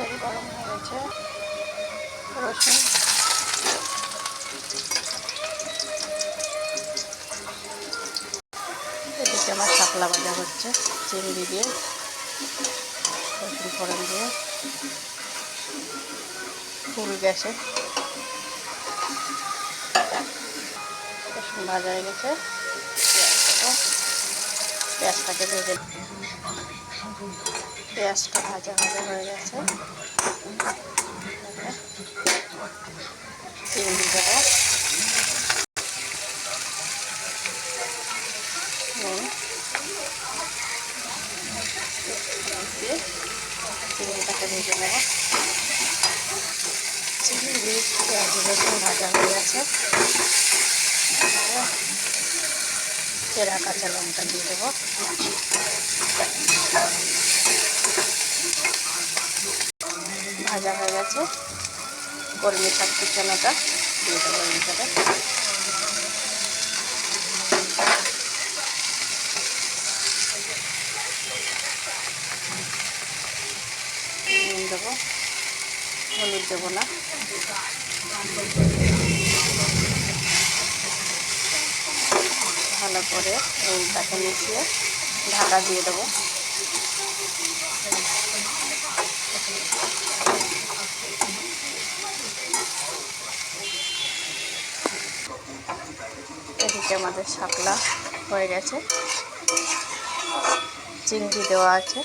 তেল গরম হয়ে গেছে। রসুন। এদিকে আমার শাপলা ভাজা হচ্ছে, চিংড়ি দিয়ে। রসুন ফোড়ন দিয়ে। ফুল গ্যাসে। রসুন ভাজা হয়ে গেছে। পেঁয়াজটাকে ভেজে পেঁয়াজটা ভাজা ভাজা হয়ে গেছে। চিংড়ি দেবো চিংড়িটাকে ভেজে নেব। চিংড়ি পেঁয়াজ রসুন ভাজা হয়ে গেছে। চেরা কাঁচা লঙ্কা দিয়ে দেবো। ভাজা হয়ে গেছে। কলমি শাক কুচানোটা দিয়ে দেবো ভিতরে দেবো। হলুদ দেবো না। ভালো করে নুনটাকে মিশিয়ে ঢাকা দিয়ে দেবো। এদিকে আমাদের শাপলা হয়ে গেছে। চিংড়ি দেওয়া আছে।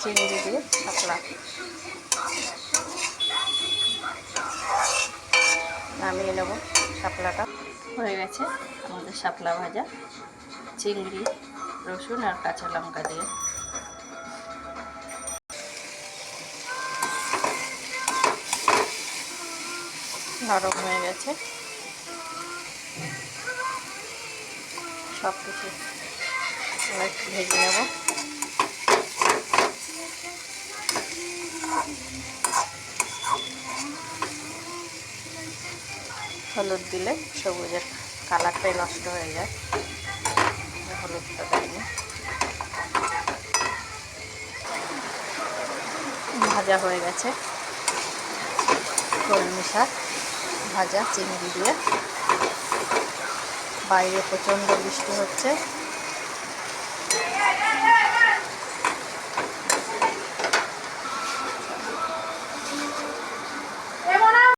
চিংড়ি দিয়ে শাপলা। নামিয়ে নেব শাপলাটা। হয়ে গেছে আমাদের শাপলা ভাজা। চিংড়ি, রসুন আর কাঁচা লঙ্কা দিয়ে। নরম হয়ে গেছে। সব কিছু ভেজে নেব। হলুদ দিলে সবুজের কালারটাই নষ্ট হয়ে যায়। হলুদটা দিইনি ভাজা হয়ে গেছে। কলমি শাক ভাজা চিংড়ি দিয়ে। বাইরে প্রচণ্ড বৃষ্টি হচ্ছে।